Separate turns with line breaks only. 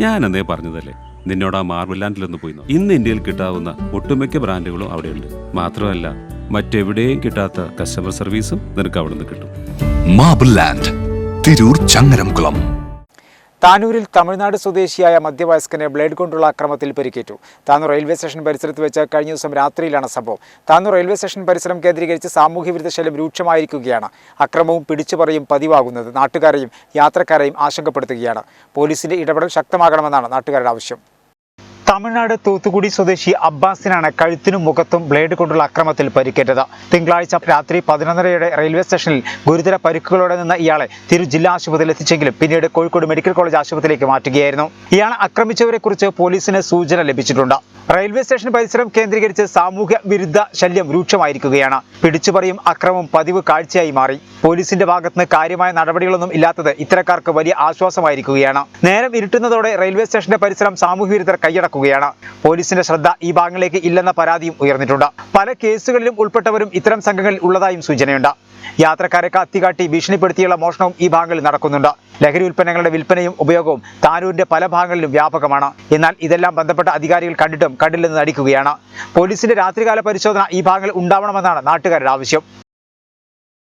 ഞാൻ അന്നേ പറഞ്ഞതല്ലേ? നിന്നോട് ആ മാർബിൾ ലാൻഡിലൊന്ന് പോയി. ഇന്ന് ഇന്ത്യയിൽ കിട്ടാവുന്ന ഒട്ടുമിക്ക ബ്രാൻഡുകളും അവിടെയുണ്ട്. മാത്രമല്ല മറ്റെവിടെയും കിട്ടാത്ത കസ്റ്റമർ സർവീസും നിനക്ക് അവിടെ നിന്ന് കിട്ടും.
Marble land Tirur Changaramkulam.
താനൂരിൽ Tamil Nadu സ്വദേശിയായ മധ്യവയസ്കനെ ബ്ലേഡ് കൊണ്ടുള്ള അക്രമത്തിൽ പരിക്കേറ്റു. താനൂർ റെയിൽവേ സ്റ്റേഷൻ പരിസരത്ത് വെച്ച് കഴിഞ്ഞ ദിവസം രാത്രിയിലാണ് സംഭവം. താനൂർ റെയിൽവേ സ്റ്റേഷൻ പരിസരം കേന്ദ്രീകരിച്ച് സാമൂഹ്യ വിരുദ്ധ ശല്യം രൂക്ഷമായിരിക്കുകയാണ്. അക്രമവും പിടിച്ചുപറിയും പതിവാകുന്നത് നാട്ടുകാരെയും യാത്രക്കാരെയും ആശങ്കപ്പെടുത്തുകയാണ്. പോലീസിന്റെ ഇടപെടൽ ശക്തമാകണമെന്നാണ് നാട്ടുകാരുടെ ആവശ്യം. തമിഴ്നാട് തൂത്തുക്കുടി സ്വദേശി അബ്ബാസിനാണ് കഴുത്തിനും മുഖത്തും ബ്ലേഡ് കൊണ്ടുള്ള അക്രമത്തിൽ പരിക്കേറ്റത്. തിങ്കളാഴ്ച രാത്രി പതിനൊന്നരയുടെ റെയിൽവേ സ്റ്റേഷനിൽ ഗുരുതര പരിക്കുകളോടെ നിന്ന് ഇയാളെ തിരു ജില്ലാ ആശുപത്രിയിൽ എത്തിച്ചെങ്കിലും പിന്നീട് കോഴിക്കോട് മെഡിക്കൽ കോളേജ് ആശുപത്രിയിലേക്ക് മാറ്റുകയായിരുന്നു. ഇയാളെ ആക്രമിച്ചവരെ കുറിച്ച് പോലീസിന് സൂചന ലഭിച്ചിട്ടുണ്ട്. റെയിൽവേ സ്റ്റേഷൻ പരിസരം കേന്ദ്രീകരിച്ച് സാമൂഹ്യ വിരുദ്ധ ശല്യം രൂക്ഷമായിരിക്കുകയാണ്. പിടിച്ചുപറിയും അക്രമവും പതിവ് കാഴ്ചയായി മാറി. പോലീസിന്റെ ഭാഗത്തുനിന്ന് കാര്യമായ നടപടികളൊന്നും ഇല്ലാത്തത് ഇത്തരക്കാർക്ക് വലിയ ആശ്വാസമായിരിക്കുകയാണ്. നേരം ഇരുട്ടുന്നതോടെ റെയിൽവേ സ്റ്റേഷന്റെ പരിസരം സാമൂഹ്യ വിരുദ്ധർ കൈയടക്കുകയാണ് പോലീസിന്റെ ശ്രദ്ധ ഈ ഭാഗങ്ങളിലേക്ക് ഇല്ലെന്ന പരാതിയും ഉയർന്നിട്ടുണ്ട്. പല കേസുകളിലും ഉൾപ്പെട്ടവരും ഇത്തരം സംഘങ്ങളിൽ ഉള്ളതായും സൂചനയുണ്ട്. യാത്രക്കാരെ കത്തികാട്ടി ഭീഷണിപ്പെടുത്തിയുള്ള മോഷണവും ഈ ഭാഗങ്ങളിൽ നടക്കുന്നുണ്ട്. ലഹരി ഉൽപ്പന്നങ്ങളുടെ വിൽപ്പനയും ഉപയോഗവും താനൂരിന്റെ പല ഭാഗങ്ങളിലും വ്യാപകമാണ്. എന്നാൽ ഇതെല്ലാം ബന്ധപ്പെട്ട അധികാരികൾ കണ്ടിട്ടും കണ്ടില്ലെന്ന് നടിക്കുകയാണ്. പോലീസിന്റെ രാത്രികാല പരിശോധന ഈ ഭാഗങ്ങളിൽ ഉണ്ടാവണമെന്നാണ് നാട്ടുകാരുടെ ആവശ്യം.